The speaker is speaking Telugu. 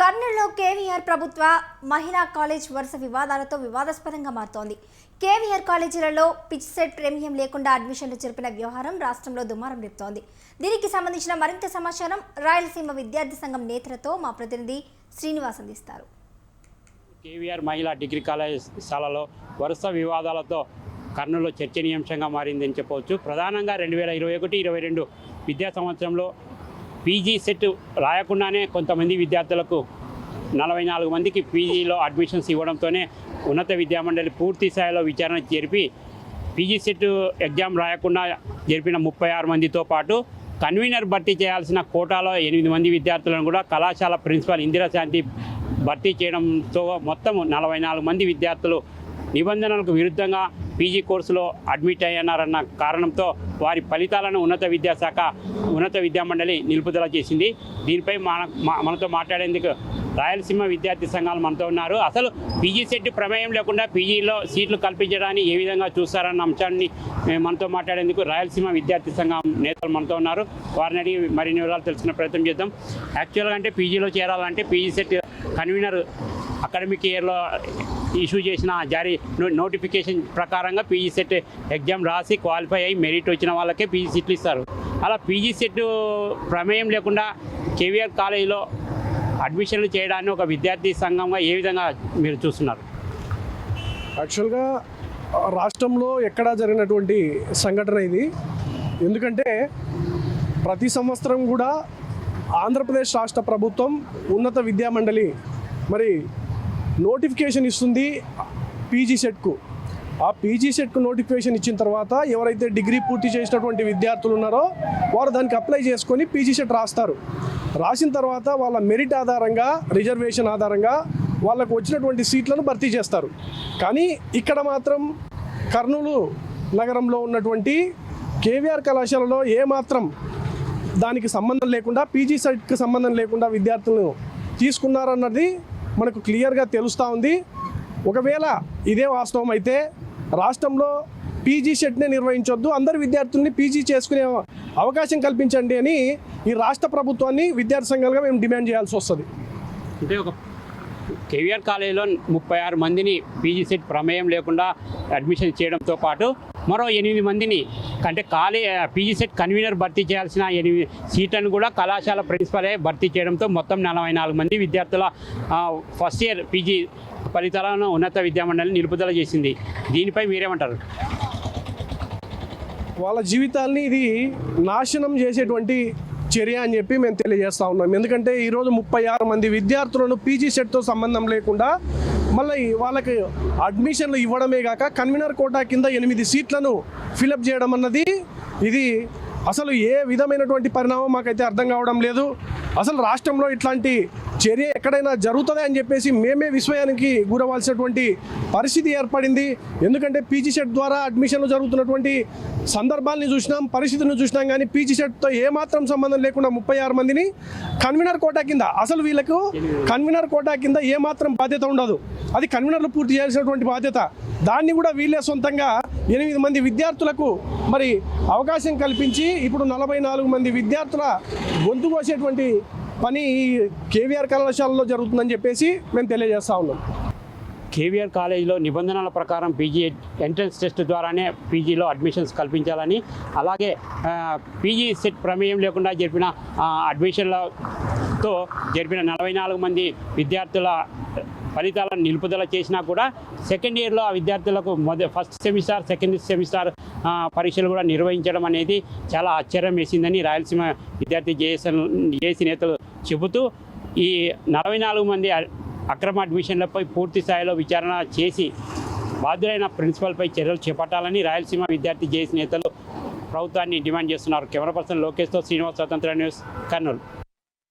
కర్నూలులో కేవీఆర్ ప్రభుత్వ మహిళా కాలేజ్ వరుస వివాదాలతో వివాదాస్పదంగా మారుతోంది. కేవీఆర్ కాలేజీలలో పిచ్ సెట్ ప్రేమియం లేకుండా అడ్మిషన్లు జరిపిన వ్యవహారం రాష్ట్రంలో దుమారం రేపుతోంది. దీనికి సంబంధించిన మరింత సమాచారం రాయలసీమ విద్యార్థి సంఘం నేతలతో మా ప్రతినిధి శ్రీనివాస్ అందిస్తారు. కేవీఆర్ మహిళా డిగ్రీ కళాశాలలో వరుస వివాదాలతో కర్నూలులో చర్చనీయాంశంగా మారిందని చెప్పవచ్చు. ప్రధానంగా రెండు వేల ఇరవై ఒకటి ఇరవై రెండు విద్యా సంవత్సరంలో పీజీ సెట్ రాయకుండానే కొంతమంది విద్యార్థులకు నలభై నాలుగు మందికి పీజీలో అడ్మిషన్స్ ఇవ్వడంతోనే ఉన్నత విద్యామండలి పూర్తి స్థాయిలో విచారణ జరిపి పీజీ సెట్ ఎగ్జామ్ రాయకుండా జరిపిన ముప్పై ఆరు మందితో పాటు కన్వీనర్ భర్తీ చేయాల్సిన కోటాలో ఎనిమిది మంది విద్యార్థులను కూడా కళాశాల ప్రిన్సిపల్ ఇందిరాశాంతి భర్తీ చేయడంతో మొత్తం నలభై నాలుగు మంది విద్యార్థులు నిబంధనలకు విరుద్ధంగా పీజీ కోర్సులో అడ్మిట్ అయ్యన్నారన్న కారణంతో వారి ఫలితాలను ఉన్నత విద్యాశాఖ ఉన్నత విద్యామండలి నిలుపుదల చేసింది. దీనిపై మన మనతో మాట్లాడేందుకు రాయలసీమ విద్యార్థి సంఘాలు మనతో ఉన్నారు. అసలు పీజీ సెట్ ప్రమేయం లేకుండా పీజీలో సీట్లు కల్పించడాన్ని ఏ విధంగా చూస్తారన్న అంశాన్ని మనతో మాట్లాడేందుకు రాయలసీమ విద్యార్థి సంఘం నేతలు మనతో ఉన్నారు. వారిని అడిగి మరిన్ని వివరాలు తెలుసుకునే ప్రయత్నం చేద్దాం. యాక్చువల్గా అంటే పీజీలో చేరాలంటే పీజీ సెట్ కన్వీనర్ అకాడమిక్ ఇయర్లో ఇష్యూ చేసిన జారీ నోటిఫికేషన్ ప్రకారంగా పీజీ సెట్ ఎగ్జామ్ రాసి క్వాలిఫై అయ్యి మెరిట్ వచ్చిన వాళ్ళకే పీజీ సెట్లు ఇస్తారు. అలా పీజీ సెట్ ప్రమేయం లేకుండా కేవీఆర్ కాలేజీలో అడ్మిషన్లు చేయడాన్ని ఒక విద్యార్థి సంఘంగా ఏ విధంగా మీరు చూస్తున్నారు? యాక్చువల్గా రాష్ట్రంలో ఎక్కడా జరిగినటువంటి సంఘటన ఇది. ఎందుకంటే ప్రతి సంవత్సరం కూడా ఆంధ్రప్రదేశ్ రాష్ట్ర ప్రభుత్వం ఉన్నత విద్యా మండలి మరి నోటిఫికేషన్ ఇస్తుంది పీజీ సెట్కు. ఆ పీజీ సెట్కు నోటిఫికేషన్ ఇచ్చిన తర్వాత ఎవరైతే డిగ్రీ పూర్తి చేసినటువంటి విద్యార్థులు ఉన్నారో వారు దానికి అప్లై చేసుకొని పీజీ సెట్ రాస్తారు. రాసిన తర్వాత వాళ్ళ మెరిట్ ఆధారంగా రిజర్వేషన్ ఆధారంగా వాళ్ళకు వచ్చినటువంటి సీట్లను భర్తీ చేస్తారు. కానీ ఇక్కడ మాత్రం కర్నూలు నగరంలో ఉన్నటువంటి కేవీఆర్ కళాశాలలో ఏమాత్రం దానికి సంబంధం లేకుండా పీజీ సెట్కి సంబంధం లేకుండా విద్యార్థులను తీసుకున్నారన్నది మనకు క్లియర్గా తెలుస్తూ ఉంది. ఒకవేళ ఇదే వాస్తవం అయితే రాష్ట్రంలో పీజీ షెడ్నే నిర్వహించొద్దు. అందరు విద్యార్థుల్ని పీజీ చేసుకునే అవకాశం కల్పించండి అని ఈ రాష్ట్ర ప్రభుత్వాన్ని విద్యార్థి సంఘాలుగా మేము డిమాండ్ చేయాల్సి వస్తుంది. అంటే ఒక కేవీఆర్ కాలేజీలో ముప్పై ఆరు మందిని పీజీ సెట్ ప్రమేయం లేకుండా అడ్మిషన్ చేయడంతో పాటు మరో ఎనిమిది మందిని అంటే కాలే పీజీ సెట్ కన్వీనర్ భర్తీ చేయాల్సిన ఎనిమిది సీట్లను కూడా కళాశాల ప్రిన్సిపలే భర్తీ చేయడంతో మొత్తం నలభై నాలుగు మంది విద్యార్థుల ఫస్ట్ ఇయర్ పీజీ ఫలితాలను ఉన్నత విద్యామండలి నిలుపుదల చేసింది. దీనిపై మీరేమంటారు? వాళ్ళ జీవితాల్ని ఇది నాశనం చేసేటువంటి చర్య అని చెప్పి మేము తెలియజేస్తా ఉన్నాం. ఎందుకంటే ఈరోజు ముప్పై ఆరు మంది విద్యార్థులను పీజీ సెట్తో సంబంధం లేకుండా మళ్ళీ వాళ్ళకి అడ్మిషన్లు ఇవ్వడమే కాక కన్వీనర్ కోటా కింద ఎనిమిది సీట్లను ఫిలప్ చేయడం అన్నది ఇది అసలు ఏ విధమైనటువంటి పరిణామం మాకైతే అర్థం కావడం లేదు. అసలు రాష్ట్రంలో ఇట్లాంటి చర్య ఎక్కడైనా జరుగుతుంది అని చెప్పేసి మేమే విస్మయానికి గురవాల్సినటువంటి పరిస్థితి ఏర్పడింది. ఎందుకంటే పీజీ సెట్ ద్వారా అడ్మిషన్లు జరుగుతున్నటువంటి సందర్భాల్ని చూసినాం పరిస్థితులను చూసినాం కానీ పీజీ సెట్తో ఏమాత్రం సంబంధం లేకుండా ముప్పై ఆరు మందిని కన్వీనర్ కోటా కింద అసలు వీళ్ళకు కన్వీనర్ కోటా కింద ఏమాత్రం బాధ్యత ఉండదు. అది కన్వీనర్లు పూర్తి చేయాల్సినటువంటి బాధ్యత. దాన్ని కూడా వీళ్ళే సొంతంగా ఎనిమిది మంది విద్యార్థులకు మరి అవకాశం కల్పించి ఇప్పుడు నలభై నాలుగు మంది విద్యార్థుల గొంతు కోసేటువంటి పని ఈ కేవీఆర్ కళాశాలలో జరుగుతుందని చెప్పేసి మేము తెలియజేస్తా ఉన్నాం. కేవీఆర్ కాలేజీలో నిబంధనల ప్రకారం పీజీ ఎంట్రన్స్ టెస్ట్ ద్వారానే పీజీలో అడ్మిషన్స్ కల్పించాలని అలాగే పీజీ సెట్ ప్రమేయం లేకుండా జరిపిన అడ్మిషన్లతో జరిపిన నలభై నాలుగు మంది విద్యార్థుల ఫలితాలను నిలుపుదల చేసినా కూడా సెకండ్ ఇయర్లో ఆ విద్యార్థులకు మొద ఫస్ట్ సెమిస్టార్ సెకండ్ సెమిస్టార్ పరీక్షలు కూడా నిర్వహించడం అనేది చాలా ఆశ్చర్యం వేసిందని రాయలసీమ విద్యార్థి జేఎస్ఎన్ జేఏసీ నేతలు చెబుతూ ఈ నలభై నాలుగు మంది అక్రమ అడ్మిషన్లపై పూర్తి స్థాయిలో విచారణ చేసి బాధ్యులైన ప్రిన్సిపల్పై చర్యలు చేపట్టాలని రాయలసీమ విద్యార్థి జేఏసీ నేతలు ప్రభుత్వాన్ని డిమాండ్ చేస్తున్నారు. కెమెరా పర్సన్ లోకేష్తో శ్రీనివాస్ స్వతంత్ర న్యూస్ కర్నూలు.